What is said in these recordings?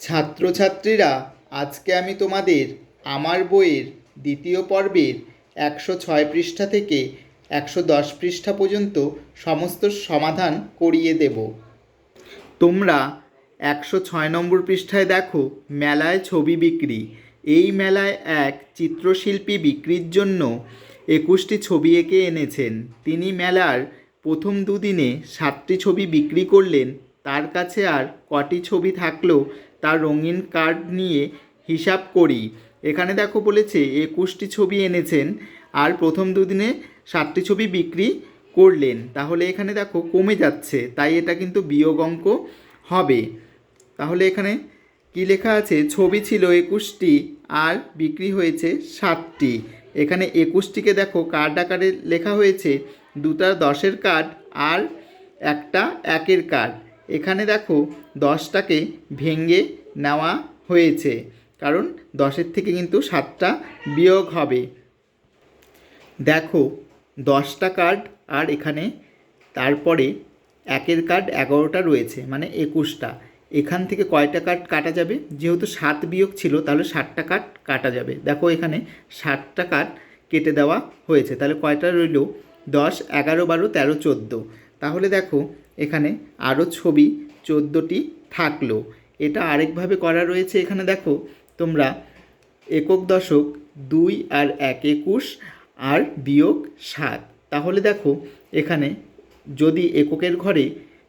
ছাত্রছাত্রীরা, আজকে আমি তোমাদের আমার বইয়ের দ্বিতীয় পর্বের একশো ছয় পৃষ্ঠা থেকে একশো দশ পৃষ্ঠা পর্যন্ত সমস্ত সমাধান করিয়ে দেব। তোমরা একশো ছয় নম্বর পৃষ্ঠায় দেখো, মেলায় ছবি বিক্রি। এই মেলায় এক চিত্রশিল্পী বিক্রির জন্য একুশটি ছবি এঁকে এনেছেন। তিনি মেলার প্রথম দুদিনে সাতটি ছবি বিক্রি করলেন। তার কাছে আর কটি ছবি থাকল তার রঙিন কার্ড নিয়ে হিসাব করি। এখানে দেখো বলেছে, একুশটি ছবি এনেছেন আর প্রথম দুদিনে সাতটি ছবি বিক্রি করলেন। তাহলে এখানে দেখো, কমে যাচ্ছে, তাই এটা কিন্তু বিয়োগ অঙ্ক হবে। তাহলে এখানে কি লেখা আছে? ছবি ছিল একুশটি আর বিক্রি হয়েছে সাতটি। এখানে একুশটিকে দেখো, কার্ড আকারে লেখা হয়েছে, দুটা দশের কার্ড আর একটা একের কার্ড। এখানে দেখো, দশটাকে ভেঙে নেওয়া হয়েছে। কারণ দশের থেকে কিন্তু সাতটা বিয়োগ হবে। দেখো, দশটা কার্ড আর এখানে তারপরে একের কার্ড এগারোটা রয়েছে মানে একুশটা। এখান থেকে কয়টা কার্ড কাটা যাবে? যেহেতু সাত বিয়োগ ছিল, তাহলে ষাটটা কার্ড কাটা যাবে। দেখো এখানে ষাটটা কার্ড কেটে দেওয়া হয়েছে। তাহলে কয়টা রইল? দশ, এগারো, বারো, তেরো, চোদ্দ। তাহলে দেখো, এখানে আরও ছবি চোদ্দোটি থাকল। এটা আরেকভাবে করা রয়েছে এখানে দেখো। তোমরা একক দশক দুই আর এক একুশ আর বিয়োগ সাত। তাহলে দেখো, এখানে যদি এককের ঘরে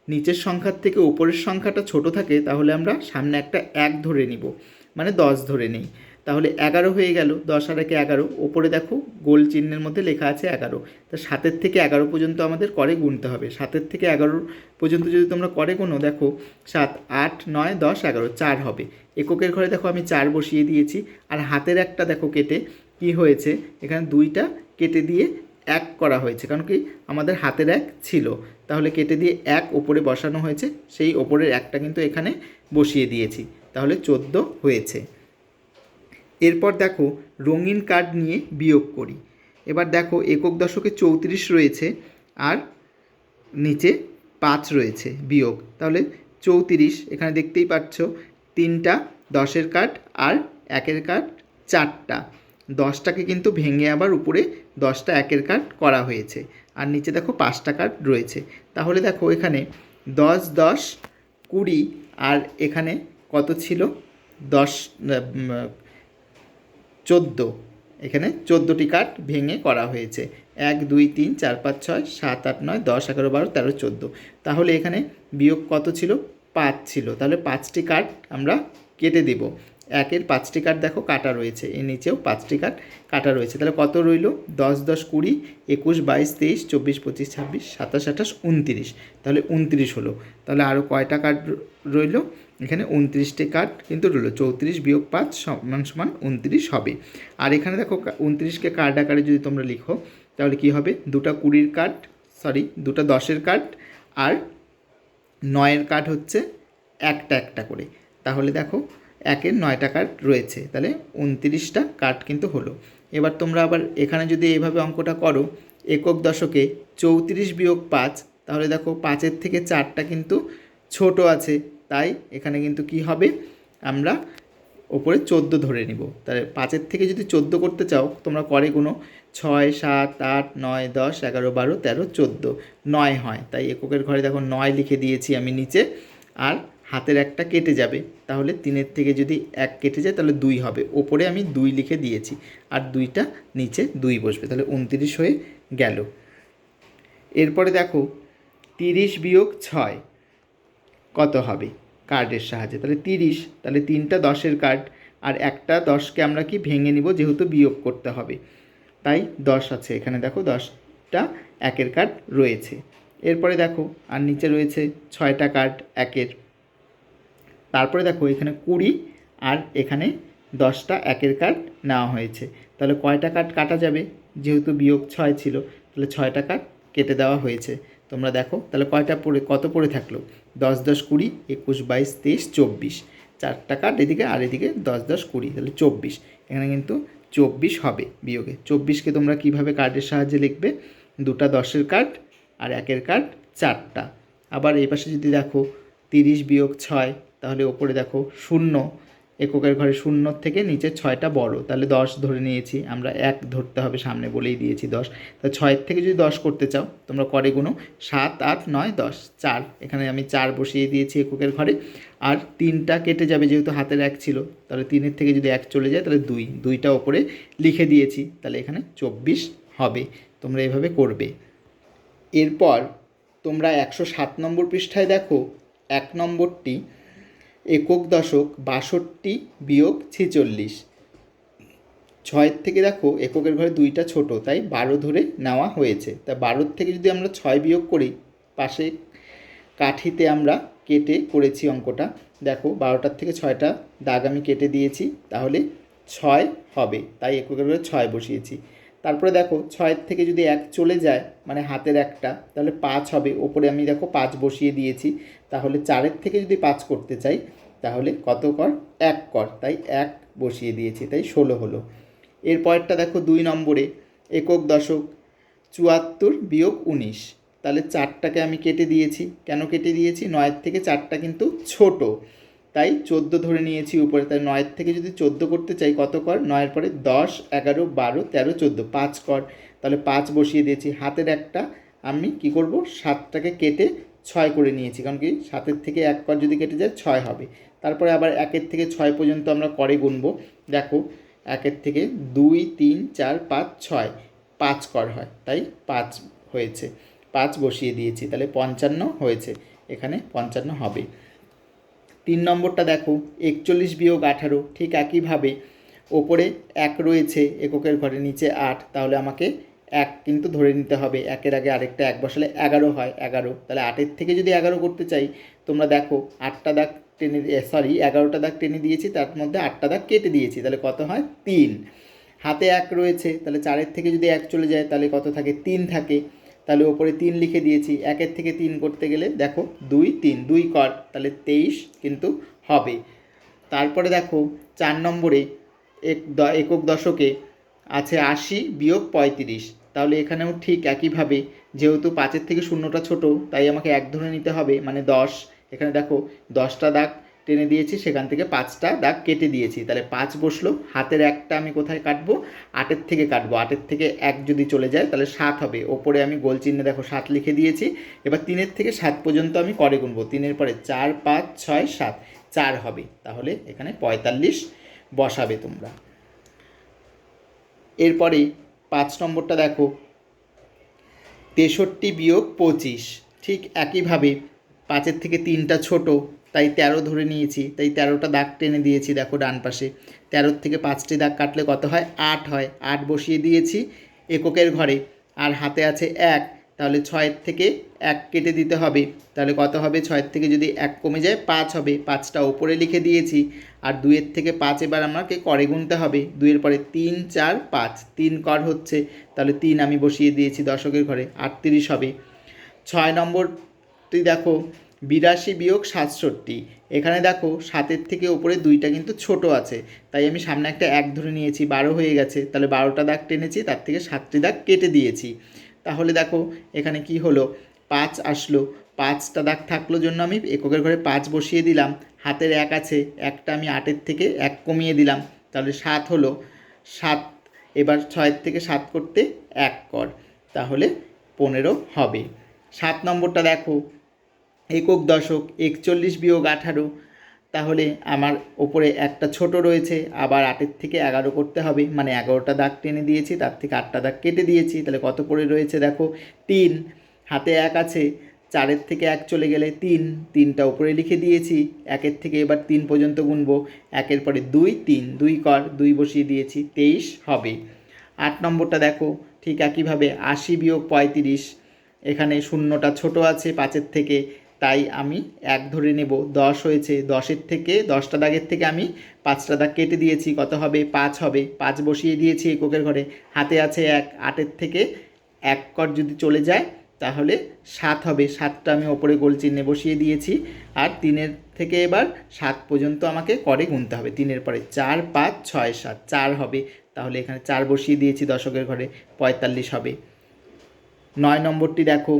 নিচের সংখ্যার থেকে উপরের সংখ্যাটা ছোট থাকে, তাহলে আমরা সামনে একটা এক ধরে নিব। মানে দশ ধরে নেই। তাহলে এগারো হয়ে গেল, দশ আর একে এগারো। ওপরে দেখো, গোল চিহ্নের মধ্যে লেখা আছে এগারো। তা সাতের থেকে এগারো পর্যন্ত আমাদের করে গুনতে হবে। সাতের থেকে এগারো পর্যন্ত যদি তোমরা করে কোনো দেখো, সাত, আট, নয়, দশ, এগারো, চার হবে। এককের ঘরে দেখো, আমি চার বসিয়ে দিয়েছি। আর হাতের একটা দেখো কেটে কি হয়েছে? এখানে দুইটা কেটে দিয়ে এক করা হয়েছে। কারণ কি? আমাদের হাতের এক ছিল। তাহলে কেটে দিয়ে এক ওপরে বসানো হয়েছে। সেই ওপরের একটা কিন্তু এখানে বসিয়ে দিয়েছি। তাহলে চোদ্দ হয়েছে। এরপর দেখো রঙিন কার্ড নিয়ে বিয়োগ করি। এবার দেখো একক দশকে চৌত্রিশ রয়েছে আর নিচে পাঁচ রয়েছে বিয়োগ। তাহলে চৌত্রিশ, এখানে দেখতেই পাচ্ছ, তিনটা দশের কার্ড আর একের কার্ড চারটা। দশটাকে কিন্তু ভেঙে আবার উপরে দশটা একের কার্ড করা হয়েছে। আর নিচে দেখো পাঁচটা কার্ড রয়েছে। তাহলে দেখো এখানে দশ দশ, কুড়ি আর এখানে কত ছিল? দশ চোদ্দ। এখানে চোদ্দোটি কাঠ ভেঙে করা হয়েছে। এক, দুই, তিন, চার, পাঁচ, ছয়, সাত, আট, নয়, দশ, এগারো, বারো, তেরো, চোদ্দ। তাহলে এখানে বিয়োগ কত ছিল? পাঁচ ছিল। তাহলে পাঁচটি কাঠ আমরা কেটে দেব। একের পাঁচটি কাঠ দেখো কাটা রয়েছে। এর নিচেও পাঁচটি কাঠ কাটা রয়েছে। তাহলে কত রইল? দশ দশ, কুড়ি, একুশ, বাইশ, তেইশ, চব্বিশ, পঁচিশ, ছাব্বিশ, সাতাশ, আঠাশ, উনতিরিশ। তাহলে উনতিরিশ হলো। তাহলে আরও কয়টা কাঠ রইল? এখানে উনত্রিশটি কাঠ কিন্তু রইল। চৌত্রিশ বিয়োগ পাঁচ সমান সমান উনত্রিশ হবে। আর এখানে দেখো উনত্রিশকে কার্ড আকারে যদি তোমরা লিখো, তাহলে কি হবে? দুটা কুড়ির কাঠ সরি দুটা দশের কাঠ আর নয়ের কাঠ হচ্ছে একটা একটা করে। তাহলে দেখো একের নয়টা কার্ড রয়েছে। তাহলে উনত্রিশটা কার্ড কিন্তু হলো। এবার তোমরা আবার এখানে যদি এইভাবে অঙ্কটা করো, একক দশকে চৌত্রিশ বিয়োগ পাঁচ, তাহলে দেখো পাঁচের থেকে চারটা কিন্তু ছোট আছে। তাই এখানে কিন্তু কি হবে? আমরা ওপরে চোদ্দ ধরে নিব। তাহলে পাঁচের থেকে যদি চোদ্দ করতে চাও, তোমরা করে কোনো ছয়, সাত, আট, নয়, দশ, এগারো, বারো, তেরো, চোদ্দ। নয় হয়। তাই এককের ঘরে দেখো নয় লিখে দিয়েছি আমি নিচে। আর হাতের একটা কেটে যাবে। তাহলে তিনের থেকে যদি এক কেটে যায়, তাহলে দুই হবে। ওপরে আমি দুই লিখে দিয়েছি। আর দুইটা নিচে দুই বসবে। তাহলে উনতিরিশ হয়ে গেল। এরপরে দেখো, তিরিশ বিয়োগ ছয় কত হবে? কার্ডের সাহায্যে। তাহলে তিরিশ, তাহলে তিনটা দশের কার্ড আর একটা দশকে আমরা কি ভেঙে নিব যেহেতু বিয়োগ করতে হবে। তাই দশ আছে এখানে, দেখো দশটা একের কার্ড রয়েছে। এরপরে দেখো, আর নিচে রয়েছে ছয়টা কার্ড একের। তারপরে দেখো এখানে কুড়ি, আর এখানে দশটা একের কার্ড নেওয়া হয়েছে। তাহলে কয়টা কার্ড কাটা যাবে? যেহেতু বিয়োগ ছয় ছিল, তাহলে ছয়টা কার্ড কেটে দেওয়া হয়েছে। তোমরা দেখো, তাহলে কয়টা পড়ে, কত পড়ে থাকল? দশ দশ কুড়ি, একুশ বাইশ, তেইশ, চব্বিশ। চারটা কার্ড এদিকে, আর এদিকে দশ দশ কুড়ি, তাহলে চব্বিশ। এখানে কিন্তু চব্বিশ হবে বিয়োগে। চব্বিশকে তোমরা কীভাবে কার্ডের সাহায্যে লিখবে? দুটা দশের কার্ড আর একের কার্ড চারটা। আবার এই পাশে যদি দেখো তিরিশ বিয়োগ ছয়, তাহলে ওপরে দেখো শূন্য। এককের ঘরে শূন্যর থেকে নিচে ছয়টা বড়। তাহলে দশ ধরে নিয়েছি, আমরা এক ধরতে হবে সামনে বলেই দিয়েছি দশ। তা ছয়ের থেকে যদি দশ করতে চাও, তোমরা করে গুনো। সাত, আট, নয়, দশ, চার। এখানে আমি চার বসিয়ে দিয়েছি এককের ঘরে। আর তিনটা কেটে যাবে যেহেতু হাতের এক ছিল, তাহলে তিনের থেকে যদি এক চলে যায়, তাহলে দুই। দুইটা ওপরে লিখে দিয়েছি, তাহলে এখানে চব্বিশ হবে। তোমরা এভাবে করবে। এরপর তোমরা একশো সাত নম্বর পৃষ্ঠায় দেখো, এক নম্বরটি একক দশক বাষট্টি বিয়োগ ছেচল্লিশ। ছয়ের থেকে দেখো, এককের ঘরে দুইটা ছোট, তাই বারো ধরে নেওয়া হয়েছে। তা বারোর থেকে যদি আমরা ছয় বিয়োগ করি, পাশে কাঠিতে আমরা কেটে করেছি অঙ্কটা। দেখো, বারোটার থেকে ছয়টা দাগ আমি কেটে দিয়েছি, তাহলে ছয় হবে, তাই এককের ঘরে ছয় বসিয়েছি। তারপরে দেখো ছয়ের থেকে যদি এক চলে যায় মানে হাতের একটা, তাহলে পাঁচ হবে। ওপরে আমি দেখো পাঁচ বসিয়ে দিয়েছি, তাহলে চারের থেকে যদি পাঁচ করতে চাই, তাহলে কত কর? এক কর। তাই এক বসিয়ে দিয়েছি, তাই ষোলো হলো। এরপরেরটা দেখো দুই নম্বরে, একক দশক, চুয়াত্তর বিয়োগ উনিশ। তাহলে চারটাকে আমি কেটে দিয়েছি। কেন কেটে দিয়েছি? নয়ের থেকে চারটা কিন্তু ছোট। তাই চোদ্দ ধরে নিয়েছি, উপরে তাই নয়ের থেকে যদি চোদ্দ করতে চাই কত কর? নয়ের পরে দশ, এগারো, বারো, তেরো, চোদ্দ, পাঁচ কর। তাহলে পাঁচ বসিয়ে দিয়েছি। হাতের একটা আমি কি করব? সাতটাকে কেটে ছয় করে নিয়েছি। কারণ কি? সাতের থেকে এক কর যদি কেটে যায়, ছয় হবে। তারপরে আবার একের থেকে ছয় পর্যন্ত আমরা করে গুনবো। দেখো, একের থেকে দুই, তিন, চার, পাঁচ, ছয়। পাঁচ কর হয়। তাই পাঁচ হয়েছে। পাঁচ বসিয়ে দিয়েছি। তাহলে পঞ্চান্ন হয়েছে। এখানে পঞ্চান্ন হবে। তিন নম্বরটা দেখো, একচল্লিশ বিয়োগ আঠারো, ঠিক একইভাবে ওপরে এক রয়েছে, এককের ঘরে নিচে আট, তাহলে আমাকে এক কিন্তু ধরে নিতে হবে, একের আগে আরেকটা এক বসালে এগারো হয়, এগারো। তাহলে আটের থেকে যদি এগারো করতে চাই, তোমরা দেখো, আটটা দাগ টেনে সরি এগারোটা দাগ টেনে দিয়েছি, তার মধ্যে আটটা দাগ কেটে দিয়েছি, তাহলে কত হয়? তিন। হাতে এক রয়েছে, তাহলে চারের থেকে যদি এক চলে যায়, তাহলে কত থাকে? তিন থাকে। তাহলে ওপরে তিন লিখে দিয়েছি, একের থেকে তিন করতে গেলে দেখো দুই, তিন, দুই কর, তাহলে তেইশ কিন্তু হবে। তারপরে দেখো চার নম্বরে এক একক দশকে আছে আশি বিয়োগ পঁয়ত্রিশ। তাহলে এখানেও ঠিক একইভাবে, যেহেতু পাঁচের থেকে শূন্যটা ছোট, তাই আমাকে এক ধরে নিতে হবে মানে দশ। এখানে দেখো দশটা দাগ টেনে দিয়েছি, সেখান থেকে পাঁচটা দাগ কেটে দিয়েছি। তাহলে পাঁচ বসল, হাতের একটা আমি কোথায় কাটবো? আটের থেকে কাটবো। আটের থেকে এক যদি চলে যায়, তাহলে সাত হবে। ওপরে আমি গোল চিহ্নে দেখো সাত লিখে দিয়েছি। এবার তিনের থেকে সাত পর্যন্ত আমি করে গুনবো। তিনের পরে চার, পাঁচ, ছয়, সাত, চার হবে। তাহলে এখানে পঁয়তাল্লিশ বসাবে তোমরা। এরপরে পাঁচ নম্বরটা দেখো। তেষট্টি বিয়োগ পঁচিশ। ঠিক একইভাবে পাঁচের থেকে তিনটা ছোট। তাই তেরো ধরে নিয়েছি, তাই তেরোটা দাগ টেনে দিয়েছি, দেখো ডান পাশে। তেরোর থেকে পাঁচটি দাগ কাটলে কত হয়? আট হয়। আট বসিয়ে দিয়েছি এককের ঘরে। আর হাতে আছে এক, তাহলে ছয়ের থেকে এক কেটে দিতে হবে। তাহলে কত হবে? ছয়ের থেকে যদি এক কমে যায়, পাঁচ হবে। পাঁচটা ওপরে লিখে দিয়েছি। আর দুইয়ের থেকে পাঁচ এবার আমাকে করে গুনতে হবে। দুইয়ের পরে তিন, চার, পাঁচ। তিন কর হচ্ছে, তাহলে তিন আমি বসিয়ে দিয়েছি দশকের ঘরে। আটত্রিশ হবে। ছয় নম্বর তুই দেখো বিরাশি বিয়োগ সাতষট্টি। এখানে দেখো সাতের থেকে ওপরে দুইটা কিন্তু ছোট আছে। তাই আমি সামনে একটা এক ধরে নিয়েছি, বারো হয়ে গেছে। তাহলে বারোটা দাগ টেনেছি, তার থেকে সাতটি দাগ কেটে দিয়েছি। তাহলে দেখো এখানে কি হলো? পাঁচ আসলো। পাঁচটা দাগ থাকল জন্য আমি এককের ঘরে পাঁচ বসিয়ে দিলাম। হাতের এক আছে, একটা আমি আটের থেকে এক কমিয়ে দিলাম। তাহলে সাত হলো। সাত, এবার ছয়ের থেকে সাত করতে এক কর। তাহলে পনেরো হবে। সাত নম্বরটা দেখো। একক দশক একচল্লিশ বিয়োগ আঠারো। তাহলে আমার ওপরে একটা ছোট রয়েছে, আবার আটের থেকে এগারো করতে হবে। মানে এগারোটা দাগ টেনে দিয়েছি, তার থেকে আটটা দাগ কেটে দিয়েছি। তাহলে কত পড়ে রয়েছে দেখো? তিন। হাতে এক আছে, চারের থেকে এক চলে গেলে তিন। তিনটা উপরে লিখে দিয়েছি, একের থেকে এবার তিন পর্যন্ত গুনবো। একের পরে দুই, তিন। দুই কর, দুই বসিয়ে দিয়েছি, তেইশ হবে। আট নম্বরটা দেখো, ঠিক একইভাবে আশি বিয়োগ পঁয়ত্রিশ। এখানে শূন্যটা ছোট আছে, পাঁচের থেকে তাই আমি এক ধরে নেব, দশ হয়েছে, দশের থেকে, দশটা দাগের থেকে আমি পাঁচটা দাগ কেটে দিয়েছি, কত হবে? পাঁচ হবে। পাঁচ বসিয়ে দিয়েছি এককের ঘরে। হাতে আছে এক, আটের থেকে এক কর যদি চলে যায়, তাহলে সাত হবে। সাতটা আমি ওপরে গোল চিহ্নে বসিয়ে দিয়েছি। আর তিনের থেকে এবার সাত পর্যন্ত আমাকে করে গুনতে হবে। তিনের পরে চার, পাঁচ, ছয়, সাত, চার হবে। তাহলে এখানে চার বসিয়ে দিয়েছি দশকের ঘরে, পঁয়তাল্লিশ হবে। নয় নম্বরটি দেখো।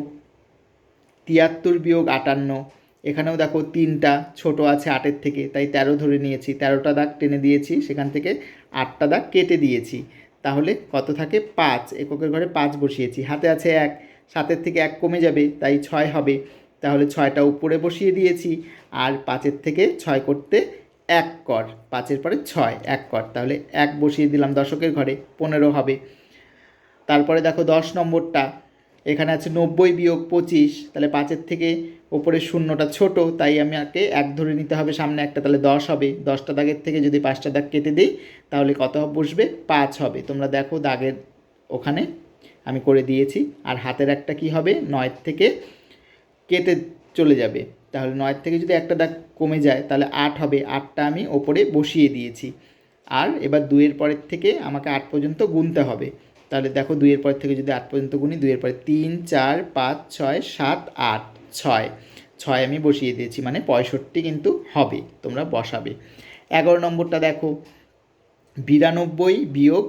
তিয়াত্তর বিয়োগ আটান্ন। এখানেও দেখো তিনটা, ছোট আছে আটের থেকে, তাই তেরো ধরে নিয়েছি। তেরোটা দাগ টেনে দিয়েছি, সেখান থেকে আটটা দাগ কেটে দিয়েছি। তাহলে কত থাকে? পাঁচ। এককের ঘরে পাঁচ বসিয়েছি। হাতে আছে এক, সাতের থেকে এক কমে যাবে, তাই ছয় হবে। তাহলে ছয়টা উপরে বসিয়ে দিয়েছি, আর পাঁচের থেকে ছয় করতে এক কর। পাঁচের পরে ছয়, এক কর। তাহলে এক বসিয়ে দিলাম দশকের ঘরে, পনেরো হবে। তারপরে দেখো দশ নম্বরটা। এখানে আছে নব্বই বিয়োগ পঁচিশ, তাহলে পাঁচের থেকে ওপরে শূন্যটা ছোট, তাই আমাকে এক ধরে নিতে হবে, সামনে একটা তাহলে দশ হবে। দশটা দাগের থেকে যদি পাঁচটা দাগ কেটে দিই, তাহলে কত বসবে? পাঁচ হবে। তোমরা দেখো দাগের ওখানে আমি করে দিয়েছি। আর হাতের একটা কি হবে? নয়ের থেকে কেটে চলে যাবে। তাহলে নয়ের থেকে যদি একটা দাগ কমে যায়, তাহলে আট হবে। আটটা আমি ওপরে বসিয়ে দিয়েছি। আর এবার দুইয়ের পরের থেকে আমাকে আট পর্যন্ত গুনতে হবে। তাহলে দেখো দুইয়ের পর থেকে যদি আট পর্যন্ত গুনি, দুইয়ের পরে তিন, চার, পাঁচ, ছয়, সাত, আট, ছয়। ছয় আমি বসিয়ে দিয়েছি মানে পঁয়ষট্টি কিন্তু হবে, তোমরা বসাবে। এগারো নম্বরটা দেখো, বিরানব্বই বিয়োগ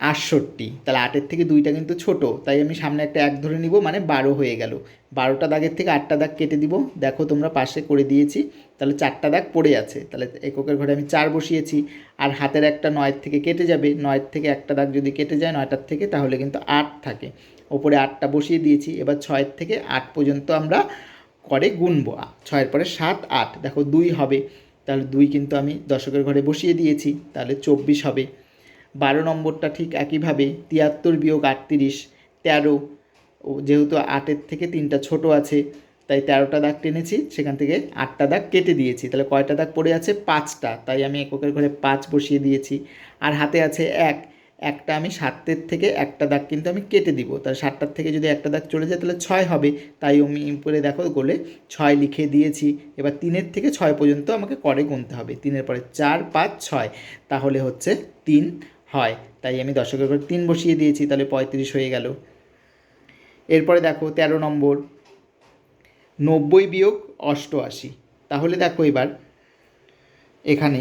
আটষট্টি। তাহলে আটের থেকে দুইটা কিন্তু ছোট, তাই আমি সামনে একটা এক ধরে নিব মানে বারো হয়ে গেল। বারোটা দাগের থেকে আটটা দাগ কেটে দিব। দেখো তোমরা পাশে করে দিয়েছি, তাহলে চারটা দাগ পড়ে আছে। তাহলে এককের ঘরে আমি চার বসিয়েছি, আর হাতের একটা নয়ের থেকে কেটে যাবে। নয়ের থেকে একটা দাগ যদি কেটে যায় নয়টার থেকে, তাহলে কিন্তু আট থাকে। ওপরে আটটা বসিয়ে দিয়েছি, এবার ছয়ের থেকে আট পর্যন্ত আমরা করে গুনবো। ছয়ের পরে সাত, আট, দেখো দুই হবে। তাহলে দুই কিন্তু আমি দশকের ঘরে বসিয়ে দিয়েছি, তাহলে চব্বিশ হবে। বারো নম্বরটা ঠিক একইভাবে তিয়াত্তর বিয়োগ আটত্রিশ, তেরো যেহেতু আটের থেকে তিনটা ছোট আছে, তাই তেরোটা দাগ টেনেছি, সেখান থেকে আটটা দাগ কেটে দিয়েছি। তাহলে কয়টা দাগ পড়ে আছে? পাঁচটা। তাই আমি এককের ঘরে পাঁচ বসিয়ে দিয়েছি। আর হাতে আছে এক। একটা আমি সাতের থেকে একটা দাগ কিন্তু আমি কেটে দিব। তাহলে সাতটার থেকে যদি একটা দাগ চলে যায়, তাহলে ছয় হবে। তাই আমি উপরে দেখো, গোলে ছয় লিখে দিয়েছি। এবার তিনের থেকে ছয় পর্যন্ত আমাকে করে গুনতে হবে। তিনের পরে চার, পাঁচ, ছয়। তাহলে হচ্ছে তিন। হয়। তাই আমি দশকের ঘরে তিন বসিয়ে দিয়েছি, তাহলে পঁয়ত্রিশ হয়ে গেল। এরপরে দেখো তেরো নম্বর। নব্বই বিয়োগ অষ্টআশি। তাহলে দেখো এবার, এখানে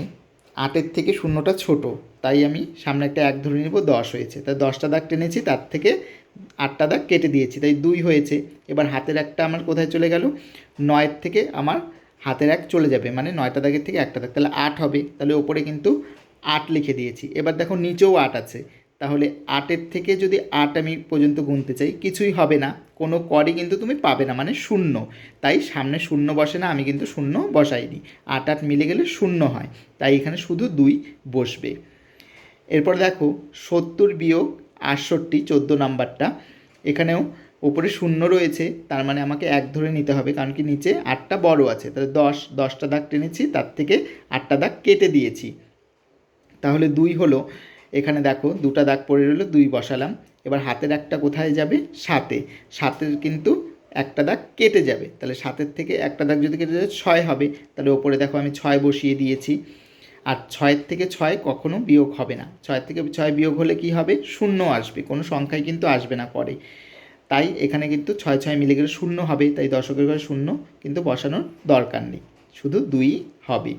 আটের থেকে শূন্যটা ছোট, তাই আমি সামনে একটা এক ধরে নিব, দশ হয়েছে। তাই দশটা দাগ টেনেছি, তার থেকে আটটা দাগ কেটে দিয়েছি, তাই দুই হয়েছে। এবার হাতের একটা আমার কোথায় চলে গেল? নয়ের থেকে আমার হাতের এক চলে যাবে মানে নয়টা দাগের থেকে একটা দাগ। তাহলে আট হবে, তাহলে ওপরে কিন্তু আট লিখে দিয়েছি। এবার দেখো নিচেও আট আছে। তাহলে আটের থেকে যদি আট আমি পর্যন্ত গুনতে চাই, কিছুই হবে না। কোনো করই কিন্তু তুমি পাবে না মানে শূন্য। তাই সামনে শূন্য বসে না, আমি কিন্তু শূন্য বসাইনি। আট আট মিলে গেলে শূন্য হয়। তাই এখানে শুধু দুই বসবে। এরপর দেখো সত্তর বিয়োগ আটষট্টি, চোদ্দ নাম্বারটা। এখানেও ওপরে শূন্য রয়েছে, তার মানে আমাকে এক ধরে নিতে হবে, কারণ কি নিচে আটটা বড় আছে। তাহলে দশ, দশটা দাগ টেনেছি, তার থেকে আটটা দাগ কেটে দিয়েছি। তাহলে দুই হলো, এখানে দেখো দুটা দাগ পড়ে রইল, দুই বসালাম। এবার হাতের একটা কোথায় যাবে? সাতে। সাতের কিন্তু একটা দাগ কেটে যাবে। তাহলে সাতের থেকে একটা দাগ যদি কেটে যায়, ছয় হবে। তাহলে ওপরে দেখো আমি ছয় বসিয়ে দিয়েছি। আর ছয়ের থেকে ছয় কখনো বিয়োগ হবে না। ছয়ের থেকে ছয় বিয়োগ হলে কি হবে? শূন্য আসবে। কোনো সংখ্যায় কিন্তু আসবে না পরে। তাই এখানে কিন্তু ছয় ছয় মিলে গেলে শূন্য হবে। তাই দশকের ঘরে শূন্য কিন্তু বসানোর দরকার নেই। শুধু দুই হবে।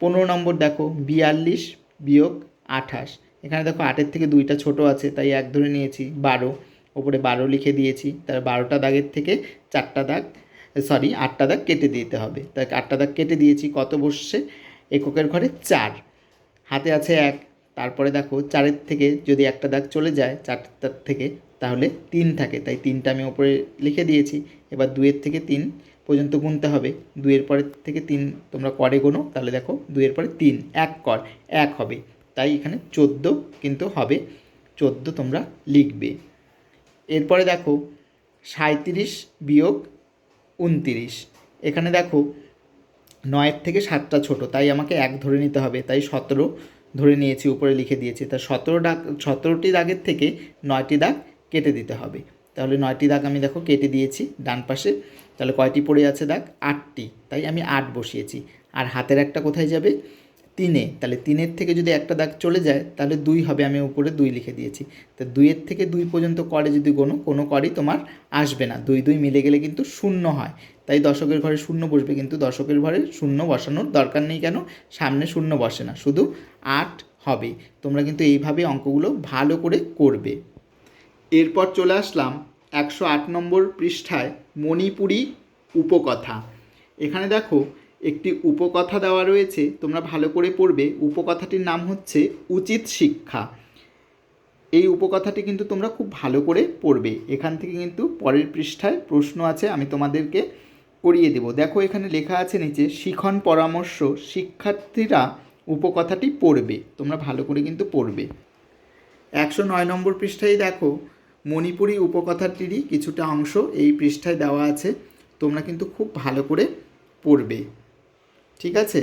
পনেরো নম্বর দেখো, বিয়াল্লিশ বিয়োগ আঠাশ। এখানে দেখো আটের থেকে দুইটা ছোট আছে, তাই এক ধরে নিয়েছি বারো। ওপরে বারো লিখে দিয়েছি তার বারোটা দাগের থেকে চারটা দাগ সরি আটটা দাগ কেটে দিতে হবে। তাই আটটা দাগ কেটে দিয়েছি কত বসছে? এককের ঘরে চার। হাতে আছে এক, তারপরে দেখো চারের থেকে যদি একটা দাগ চলে যায় চারটার থেকে, তাহলে তিন থাকে। তাই তিনটা আমি ওপরে লিখে দিয়েছি, এবার দুইয়ের থেকে তিন পর্যন্ত গুনতে হবে। দুইয়ের পরের থেকে তিন তোমরা করে গোনো, তাহলে দেখো দুইয়ের পরে তিন, এক কর, এক হবে। তাই এখানে চোদ্দ কিন্তু হবে। চোদ্দ তোমরা লিখবে। এরপরে দেখো সাঁত্রিশ বিয়োগ উনতিরিশ। এখানে দেখো নয়ের থেকে সাতটা ছোট, তাই আমাকে এক ধরে নিতে হবে। তাই সতেরো ধরে নিয়েছি, উপরে লিখে দিয়েছি। তা সতেরো দাগ সতেরোটি দাগের থেকে নয়টি দাগ কেটে দিতে হবে। তাহলে নয়টি দাগ আমি দেখো কেটে দিয়েছি ডান পাশে। তাহলে কয়টি পড়ে আছে দাগ? আটটি। তাই আমি আট বসিয়েছি। আর হাতের একটা কোথায় যাবে? তিনে। তাহলে তিনের থেকে যদি একটা দাগ চলে যায়, তাহলে দুই হবে। আমি উপরে দুই লিখে দিয়েছি। তো দুইয়ের থেকে দুই পর্যন্ত করে যদি কোনো কোনো করই তোমার আসবে না। দুই দুই মিলে গেলে কিন্তু শূন্য হয়। তাই দশকের ঘরে শূন্য বসবে কিন্তু দশকের ঘরে শূন্য বসানোর দরকার নেই কেন? সামনে শূন্য বসে না। শুধু আট হবে। তোমরা কিন্তু এইভাবে অঙ্কগুলো ভালো করে করবে। এরপর চলে আসলাম একশো আট নম্বর পৃষ্ঠায় মণিপুরি উপকথা। এখানে দেখো, একটি উপকথা দেওয়া রয়েছে, তোমরা ভালো করে পড়বে। উপকথাটির নাম হচ্ছে উচিত শিক্ষা। এই উপকথাটি কিন্তু তোমরা খুব ভালো করে পড়বে। এখান থেকে কিন্তু পরের পৃষ্ঠায় প্রশ্ন আছে, আমি তোমাদেরকে করিয়ে দেব। দেখো, এখানে লেখা আছে নিচে, শিখন পরামর্শ শিক্ষার্থীরা উপকথাটি পড়বে। তোমরা ভালো করে কিন্তু পড়বে। একশো নয় নম্বর পৃষ্ঠায় দেখো মণিপুরি উপকথাটিরই কিছুটা অংশ এই পৃষ্ঠায় দেওয়া আছে। তোমরা কিন্তু খুব ভালো করে পড়বে। ঠিক আছে?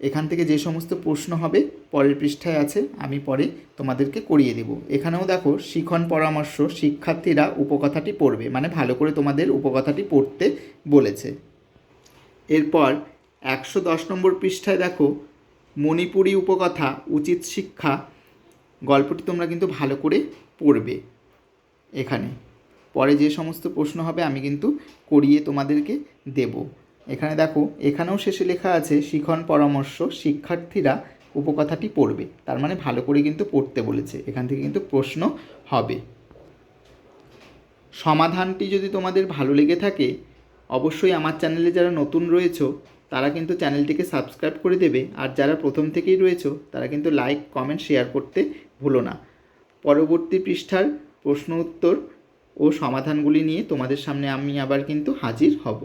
এখান থেকে যে সমস্ত প্রশ্ন হবে পরের পৃষ্ঠায় আছে, আমি পরে তোমাদেরকে করিয়ে দেব। এখানেও দেখো, শিখন পরামর্শ শিক্ষার্থীরা উপকথাটি পড়বে মানে ভালো করে তোমাদের উপকথাটি পড়তে বলেছে। এরপর একশো দশ নম্বর পৃষ্ঠায় দেখো, মণিপুরী উপকথা, উচিত শিক্ষা, গল্পটি তোমরা কিন্তু ভালো করে পড়বে। এখানে। পরে যে সমস্ত প্রশ্ন হবে, আমি কিন্তু করিয়ে তোমাদেরকে দেব। এখানে দেখো, এখানেও শেষে লেখা আছে, শিখন পরামর্শ শিক্ষার্থীরা উপকথাটি পড়বে। তার মানে ভালো করে কিন্তু পড়তে বলেছে। এখান থেকে কিন্তু প্রশ্ন হবে। সমাধানটি যদি তোমাদের ভালো লেগে থাকে, অবশ্যই আমার চ্যানেলে যারা নতুন রয়েছো, তারা কিন্তু চ্যানেলটিকে সাবস্ক্রাইব করে দেবে। আর যারা প্রথম থেকেই রয়েছো, তারা কিন্তু লাইক, কমেন্ট, শেয়ার করতে ভুলো না। পরবর্তী পৃষ্ঠার প্রশ্ন উত্তর ও সমাধানগুলি নিয়ে তোমাদের সামনে আমি আবার কিন্তু হাজির হব।